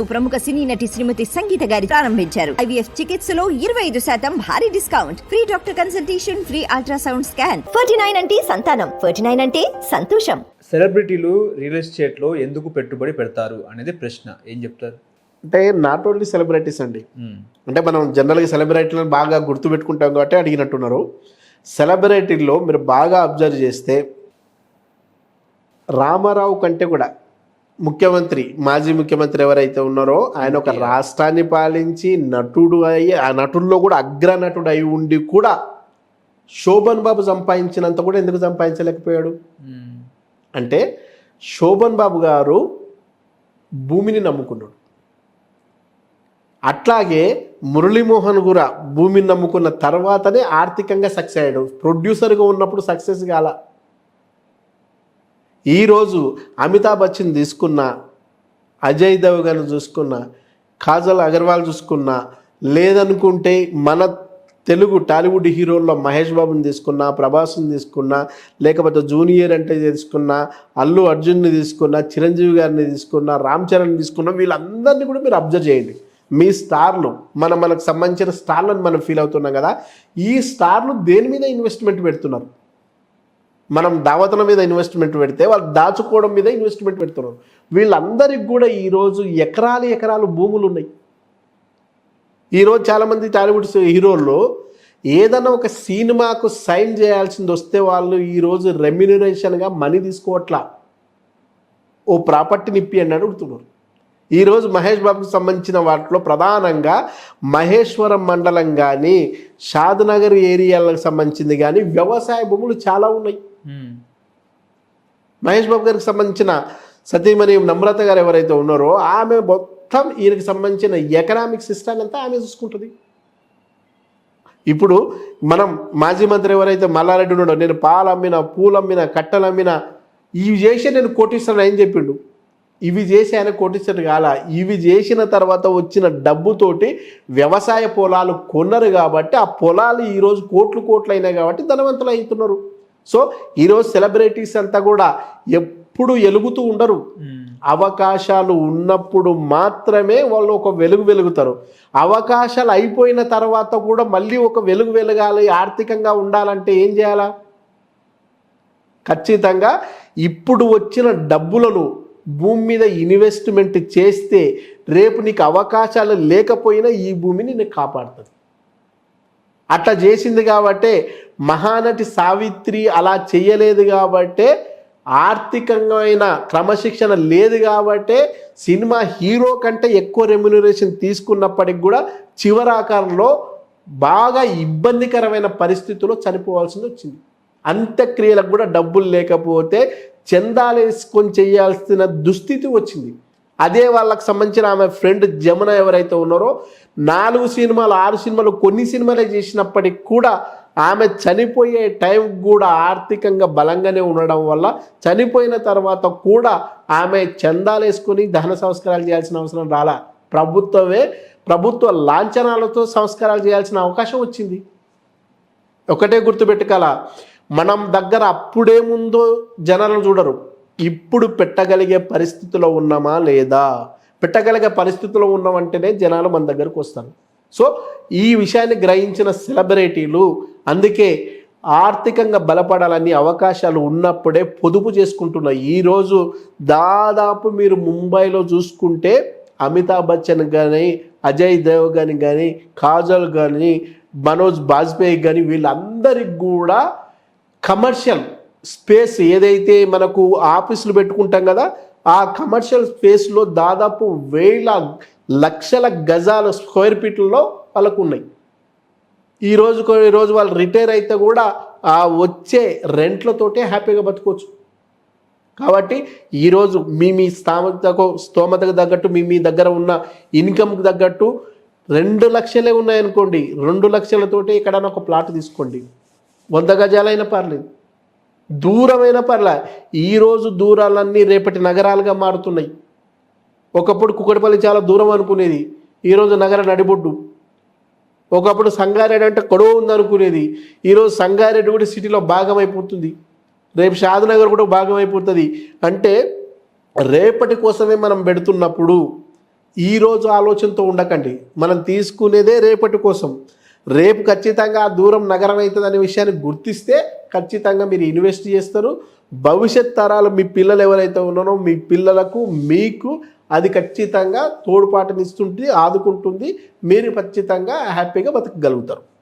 ప్రముఖ సినీ నటి శ్రీమతి సంగీత గారి ప్రారంభించారు. ఐవీఎఫ్ చికిత్సలో ఇరవై ఐదు శాతం భారీ discount. Free doctor consultation free ultrasound scan. Ferty nine అంటే సంతానం. ఫర్టీ నైన్ అంటే సంతోషం. సెలబ్రిటీలు రియల్ ఎస్టేట్లో ఎందుకు పెట్టుబడి పెడతారు అనేది ప్రశ్న. ఏం చెప్తారు? అంటే నాట్ ఓన్లీ సెలబ్రిటీస్ అండి. అంటే మనం జనరల్గా సెలబ్రిటీలను బాగా గుర్తుపెట్టుకుంటాం కాబట్టి అడిగినట్టున్నారు. సెలబ్రిటీల్లో మీరు బాగా అబ్జర్వ్ చేస్తే రామారావు కంటే కూడా ముఖ్యమంత్రి మాజీ ముఖ్యమంత్రి ఎవరైతే ఉన్నారో ఆయన ఒక రాష్ట్రాన్ని పాలించి నటుడు అయ్యి ఆ నటుల్లో కూడా అగ్ర నటుడు అయి ఉండి కూడా శోభన్ బాబు సంపాదించినంత కూడా ఎందుకు సంపాదించలేకపోయాడు? మ్మ్. అంటే శోభన్ బాబు గారు భూమిని నమ్ముకున్నాడు. అట్లాగే మురళీమోహన్ కూడా భూమిని నమ్ముకున్న తర్వాతనే ఆర్థికంగా సక్సెస్ అయ్యాడు. ప్రొడ్యూసర్గా ఉన్నప్పుడు సక్సెస్ కాల. ఈరోజు అమితాబ్ బచ్చన్ తీసుకున్న అజయ్ దేవగన్ చూసుకున్న కాజల్ అగర్వాల్ చూసుకున్న లేదనుకుంటే మన తెలుగు టాలీవుడ్ హీరోల్లో మహేష్ బాబుని తీసుకున్నా ప్రభాస్ని తీసుకున్నా లేకపోతే జూనియర్ అంటే తీసుకున్నా అల్లు అర్జున్ని తీసుకున్నా చిరంజీవి గారిని తీసుకున్నా రామ్ చరణ్ తీసుకున్నా వీళ్ళందరినీ కూడా మీరు అబ్జర్వ్ చేయండి. మీ స్టార్లు మన మనకు సంబంధించిన స్టార్లను మనం ఫీల్ అవుతున్నాం కదా ఈ స్టార్లు దేని మీద ఇన్వెస్ట్మెంట్ పెడుతున్నారు? మనం దావతల మీద ఇన్వెస్ట్మెంట్ పెడితే వాళ్ళు దాచుకోవడం మీద ఇన్వెస్ట్మెంట్ పెడుతున్నారు. వీళ్ళందరికి కూడా ఈరోజు ఎకరాలు ఎకరాలు భూములు ఉన్నాయి. ఈరోజు చాలామంది టాలీవుడ్ హీరోలు ఏదైనా ఒక సినిమాకు సైన్ చేయాల్సింది వస్తే వాళ్ళు ఈరోజు రెమ్యునరేషన్గా మనీ తీసుకోవట్లా. ఓ ప్రాపర్టీని ఇప్పి అని అడుగుతున్నారు. ఈరోజు మహేష్ బాబుకి సంబంధించిన వాటిలో ప్రధానంగా మహేశ్వరం మండలం కానీ షాద్నగర్ ఏరియాలకు సంబంధించింది కానీ వ్యవసాయ భూములు చాలా ఉన్నాయి. Hmm. మహేష్ బాబు గారికి సంబంధించిన సతీమణి నమ్రత గారు ఎవరైతే ఉన్నారో ఆమె మొత్తం ఈయనకి సంబంధించిన ఎకనామిక్ సిస్టమ్ అంతా ఆమె చూసుకుంటుంది. ఇప్పుడు మనం మాజీ మంత్రి ఎవరైతే మల్లారెడ్డి ఉన్నాడో నేను పాలు అమ్మిన పూలు అమ్మిన కట్టలు అమ్మిన ఇవి చేసి నేను కోటిస్తాను అని చెప్పిండు. ఇవి చేసి ఆయన కోటిస్తాడు కాల? ఇవి చేసిన తర్వాత వచ్చిన డబ్బుతోటి వ్యవసాయ పొలాలు కొన్నారు కాబట్టి ఆ పొలాలు ఈరోజు కోట్లు కోట్లు అయినాయి కాబట్టి ధనవంతులు అవుతున్నారు సో ఈరోజు సెలబ్రిటీస్ అంతా కూడా ఎప్పుడు ఎలుగుతూ ఉండరు. అవకాశాలు ఉన్నప్పుడు మాత్రమే వాళ్ళు ఒక వెలుగు వెలుగుతారు. అవకాశాలు అయిపోయిన తర్వాత కూడా మళ్ళీ ఒక వెలుగు వెలగాలి ఆర్థికంగా ఉండాలంటే ఏం చేయాలా? ఖచ్చితంగా ఇప్పుడు వచ్చిన డబ్బులను భూమి మీద ఇన్వెస్ట్మెంట్ చేస్తే రేపు నీకు అవకాశాలు లేకపోయినా ఈ భూమిని నీకు కాపాడుతుంది అట్లా చేసింది కాబట్టే మహానటి సావిత్రి అలా చేయలేదు కాబట్టే ఆర్థికంగా క్రమశిక్షణ లేదు కాబట్టే సినిమా హీరో కంటే ఎక్కువ రెమ్యునరేషన్ తీసుకున్నప్పటికి కూడా చివరాకారంలో బాగా ఇబ్బందికరమైన పరిస్థితుల్లో చనిపోవాల్సింది వచ్చింది. అంత్యక్రియలకు కూడా డబ్బులు లేకపోతే చందాలు వేసుకొని చేయాల్సిన దుస్థితి వచ్చింది. అదే వాళ్ళకి సంబంధించిన ఆమె ఫ్రెండ్ జమున ఎవరైతే ఉన్నారో నాలుగు సినిమాలు ఆరు సినిమాలు కొన్ని సినిమాలే చేసినప్పటికి కూడా ఆమె చనిపోయే టైం కూడా ఆర్థికంగా బలంగానే ఉండడం వల్ల చనిపోయిన తర్వాత కూడా ఆమె చందాలు వేసుకొని దహన సంస్కారాలు చేయాల్సిన అవసరం రాలా. ప్రభుత్వమే ప్రభుత్వ లాంఛనాలతో సంస్కారాలు చేయాల్సిన అవకాశం వచ్చింది. ఒకటే గుర్తుపెట్టుకోవాల మనం దగ్గర అప్పుడేముందో జనాలను చూడరు. ఇప్పుడు పెట్టగలిగే పరిస్థితిలో ఉన్నామా లేదా? పెట్టగలిగే పరిస్థితిలో ఉన్నామంటేనే జనాలు మన దగ్గరకు వస్తారు. సో ఈ విషయాన్ని గ్రహించిన సెలబ్రిటీలు అందుకే ఆర్థికంగా బలపడాలని అవకాశాలు ఉన్నప్పుడే పొదుపు చేసుకుంటున్న ఈరోజు దాదాపు మీరు ముంబైలో చూసుకుంటే అమితాబ్ బచ్చన్ కానీ అజయ్ దేవగన్ కానీ కాజల్ కానీ మనోజ్ బాజ్పేయి కానీ వీళ్ళందరికి కూడా కమర్షియల్ స్పేస్ ఏదైతే మనకు ఆఫీసులు పెట్టుకుంటాం కదా ఆ కమర్షియల్ స్పేస్లో దాదాపు వేల లక్షల గజాల స్క్వేర్ ఫీట్లలో వాళ్ళకు ఉన్నాయి. ఈ రోజు ఈ రోజు వాళ్ళు రిటైర్ అయితే కూడా ఆ వచ్చే రెంట్లతోటే హ్యాపీగా బతుకోవచ్చు. కాబట్టి ఈరోజు మీ మీ స్థామతకు స్తోమతకు తగ్గట్టు మీ మీ దగ్గర ఉన్న ఇన్కమ్కి తగ్గట్టు రెండు లక్షలే ఉన్నాయనుకోండి రెండు లక్షలతోటి ఎక్కడైనా ఒక ప్లాట్ తీసుకోండి. వంద గజాలైనా పర్లేదు. దూరమైన పర్లే. ఈరోజు దూరాలన్నీ రేపటి నగరాలుగా మారుతున్నాయి. ఒకప్పుడు కుక్కటిపల్లి చాలా దూరం అనుకునేది. ఈరోజు నగర నడిబొడ్డు. ఒకప్పుడు సంగారెడ్డి అంటే కొడవ ఉందనుకునేది. ఈరోజు సంగారెడ్డి కూడా సిటీలో భాగం అయిపోతుంది రేపు షాద్నగర్ కూడా భాగం అయిపోతుంది అంటే రేపటి కోసమే మనం పెడుతున్నప్పుడు ఈరోజు ఆలోచనతో ఉండకండి. మనం తీసుకునేదే రేపటి కోసం. రేపు ఖచ్చితంగా ఆ దూరం నగరం అవుతుంది అనే విషయాన్ని గుర్తిస్తే ఖచ్చితంగా మీరు ఇన్వెస్ట్ చేస్తారు. భవిష్యత్ తరాలు మీ పిల్లలు ఎవరైతే ఉన్నారో మీ పిల్లలకు మీకు అది ఖచ్చితంగా తోడ్పాటునిస్తుంది ఆదుకుంటుంది. మీరు ఖచ్చితంగా హ్యాపీగా బతకగలుగుతారు.